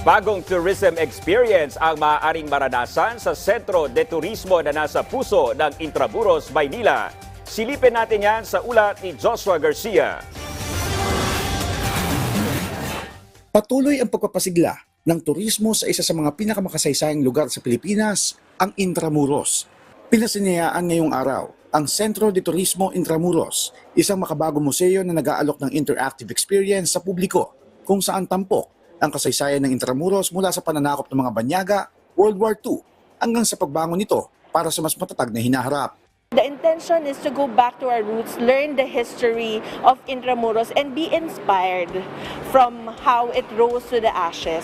Bagong tourism experience ang maaaring maranasan sa Sentro de Turismo na nasa puso ng Intramuros, Maynila. Silipin natin yan sa ulat ni Joshua Garcia. Patuloy ang pagpapasigla ng turismo sa isa sa mga pinakamakasaysayang lugar sa Pilipinas, ang Intramuros. Pinasinayaan ngayong araw ang Centro de Turismo Intramuros, isang makabagong museo na nag-aalok ng interactive experience sa publiko kung saan tampok ang kasaysayan ng Intramuros mula sa pananakop ng mga banyaga, World War II, hanggang sa pagbangon nito para sa mas matatag na hinaharap. The intention is to go back to our roots, learn the history of Intramuros, and be inspired from how it rose to the ashes.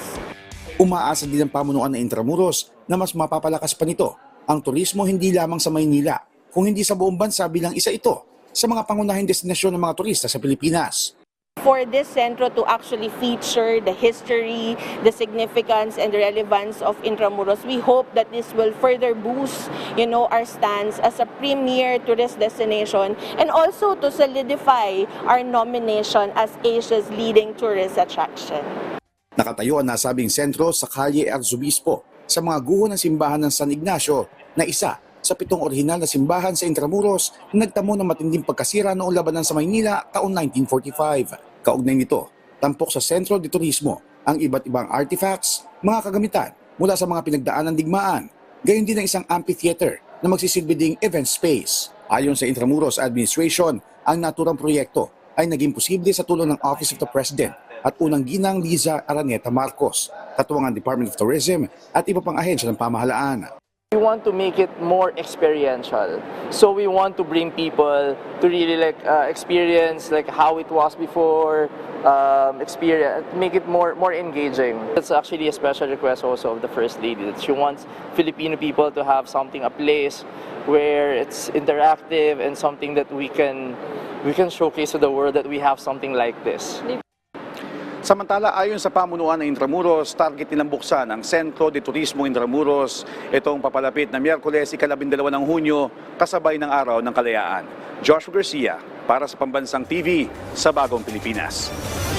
Umaasa din ang pamunuan ng Intramuros na mas mapapalakas pa nito ang turismo hindi lamang sa Maynila, kung hindi sa buong bansa bilang isa ito sa mga pangunahing destinasyon ng mga turista sa Pilipinas. For this centro to actually feature the history, the significance, and the relevance of Intramuros, we hope that this will further boost, you know, our stance as a premier tourist destination, and also to solidify our nomination as Asia's leading tourist attraction. Nakatayo ang nasabing sentro sa Calle Arzobispo sa mga guho ng simbahan ng San Ignacio na isa sa pitong orihinal na simbahan sa Intramuros na nagtamo ng matinding pagkasira noong labanan sa Maynila taong 1945. Kaugnay nito, tampok sa Sentro de Turismo ang iba't ibang artifacts, mga kagamitan mula sa mga pinagdaan ng digmaan, gayon din ang isang amphitheater na magsisilbi ding event space. Ayon sa Intramuros Administration, ang naturang proyekto ay naging posible sa tulong ng Office of the President at unang ginang Liza Araneta Marcos, katuwang ng Department of Tourism at iba pang ahensya ng pamahalaan. We want to make it more experiential. So we want to bring people to really like uh, experience like how it was before, um, experience, make it more more engaging. It's actually a special request also of the First Lady that she wants Filipino people to have something, a place where it's interactive and something that we can we can showcase to the world that we have something like this. Samantala, ayon sa pamunuan ng Intramuros, target nilang buksan ang Sentro de Turismo Intramuros itong papalapit na Miyerkules, ikalabindalawa ng Hunyo, kasabay ng Araw ng Kalayaan. Joshua Garcia, para sa Pambansang TV sa Bagong Pilipinas.